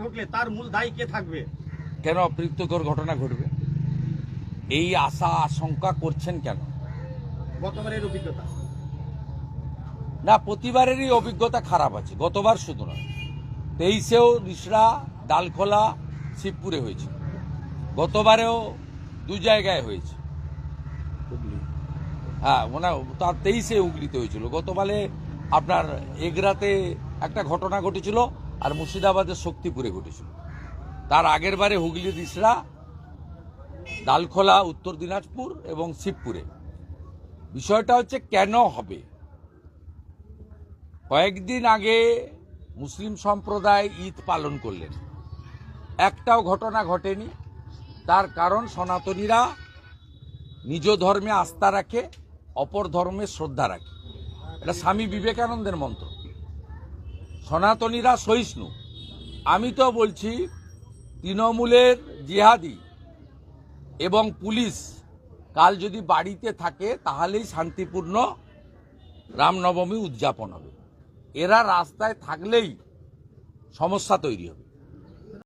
ঘটলে তার মূল দায়ী কে থাকবে? কেন অপ্রীতিকর ঘটনা ঘটবে? এই আশা আশঙ্কা করছেন কেন? গতবারের অভিজ্ঞতা। না প্রতিবারেরই অভিজ্ঞতা খারাপ আছে গতবার শুধু নয়। তেইশেও রিসরা ডালখোলা শিবপুরে হয়েছে। গতবারেও দু জায়গায় হয়েছে। হ্যাঁ মানে তার তেইশে হুগলিতে হয়েছিল। গতবারে আপনার এগরাতে একটা ঘটনা ঘটেছিল। আর মুর্শিদাবাদের শক্তিপুরে ঘটেছিল। তার আগের বারে হুগলি রিসরা ডালখোলা, উত্তর দিনাজপুর এবং শিবপুরে। বিষয়টা হচ্ছে কেন হবে? কয়েকদিন আগে মুসলিম সম্প্রদায় ঈদ পালন করলেন। একটাও ঘটনা ঘটেনি। তার কারণ সনাতনীরা নিজ ধর্মে আস্থা রাখে, অপর ধর্মে শ্রদ্ধা রাখে। এটা স্বামী বিবেকানন্দের মন্ত্র। সনাতনীরা সহিষ্ণু। আমি তো বলছি, তৃণমূলের জিহাদি এবং পুলিশ কাল যদি বাড়িতে থাকে, তাহলেই শান্তিপূর্ণ রামনবমী উদযাপন হবে। এরা রাস্তায় থাকলেই সমস্যা তৈরি হবে।